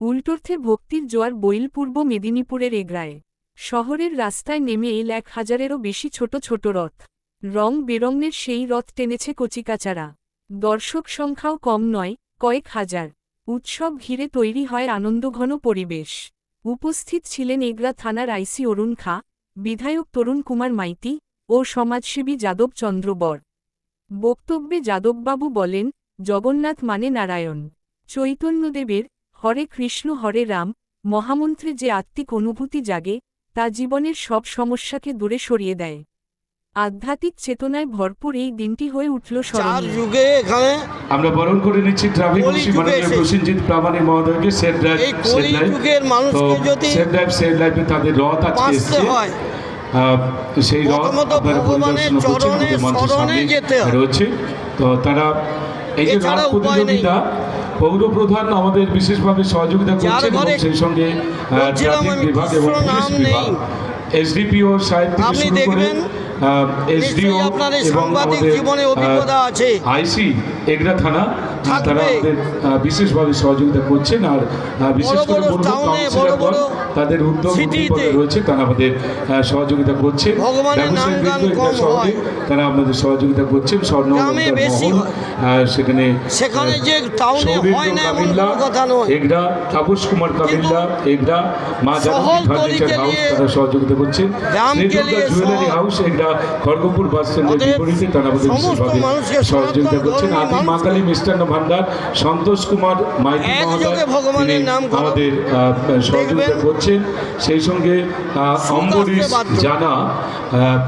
উল্টোর্থে ভক্তির জোয়ার বইল পূর্ব মেদিনীপুরের এগরায়। শহরের রাস্তায় নেমে এল এক হাজারেরও বেশি ছোট ছোট রথ। রং বেরঙের সেই রথ টেনেছে কচিকাচারা। দর্শক সংখ্যাও কম নয়, কয়েক হাজার। উৎসব ঘিরে তৈরি হয় আনন্দঘন পরিবেশ। উপস্থিত ছিলেন এগরা থানার আইসি অরুণ খা, বিধায়ক তরুণ কুমার মাইতি ও সমাজসেবী যাদব চন্দ্রবর বক্তব্যে যাদববাবু বলেন, জগন্নাথ মানে নারায়ণ। চৈতন্যদেবের হরে কৃষ্ণ হরে রাম মহামন্ত্রে যে আত্মিক অনুভূতি জাগে তা জীবনের সব সমস্যাকে দূরে সরিয়ে দেয়। আধ্যাত্মিক চেতনায় ভরপুর এই দিনটি হয়ে উঠল চার যুগে এখানে আমরা বরণ করে নিচ্ছি ট্রাফিক ওসি মাননীয় প্রসেনজিৎ প্রামাণিক মহোদয়কে সেফ ড্রাইভ এই কলি যুগের মানুষকে যদি সেফ ড্রাইভ সেফ ড্রাইভে তাদের রথ আজকে এসছে। সেই রথ আপনারা পরিদর্শন করছেন মঞ্চের সামনে রয়েছে। তো তারা এই যে রথ। প্রতিযোগিতা পৌর প্রধান আমাদের বিশেষভাবে সহযোগিতা করছেন এবং সেই সঙ্গে ট্রাফিক বিভাগ এবং পুলিশ বিভাগ এসডিপিও সাহেব থেকে শুরু করে এসডিও আপনার সাংবাদিক জীবনে অভিজ্ঞতা আছে। আইসি এগরা থানা তারা আমাদের বিশেষভাবে সহযোগিতা করছেন আর বিশেষ করে বড় বলব টাউনে, কাউন্সিলরগণ বড় বড় তাদের উদ্যোগ রয়েছে তারা আমাদের সহযোগিতা করছেন ভগবানের ব্যবসায়ী নামগান বৃন্দ এগরা কম শহরে। তারা আমাদের সহযোগিতা করছেন স্বর্ণ গ্রামে অলংকার বেশি মহল। আহ, সেখানে সেখানে যে টাউনে হয় না এমন কোনো কথা নয় এগরা তাপস কুমার কামিল্লা এগরা মা জানকী ফার্নিচার হাউস তারা সহযোগিতা করছেন গ্রামকে শ্রী দুর্গা নিয়ে jewellery house Egra Kharagpur bus স্ট্যান্ডের বিপরীতে তারা আমাদের বিশেষভাবে সহযোগিতা করছেন আদি মা কালী মিষ্টান্ন ভান্ডার সন্তোষ কুমার মাইতি মহোদয় নাম আমাদের আহ, সহযোগিতা করছেন। সেই সঙ্গে আহ, অম্বরীশ জানা আহ,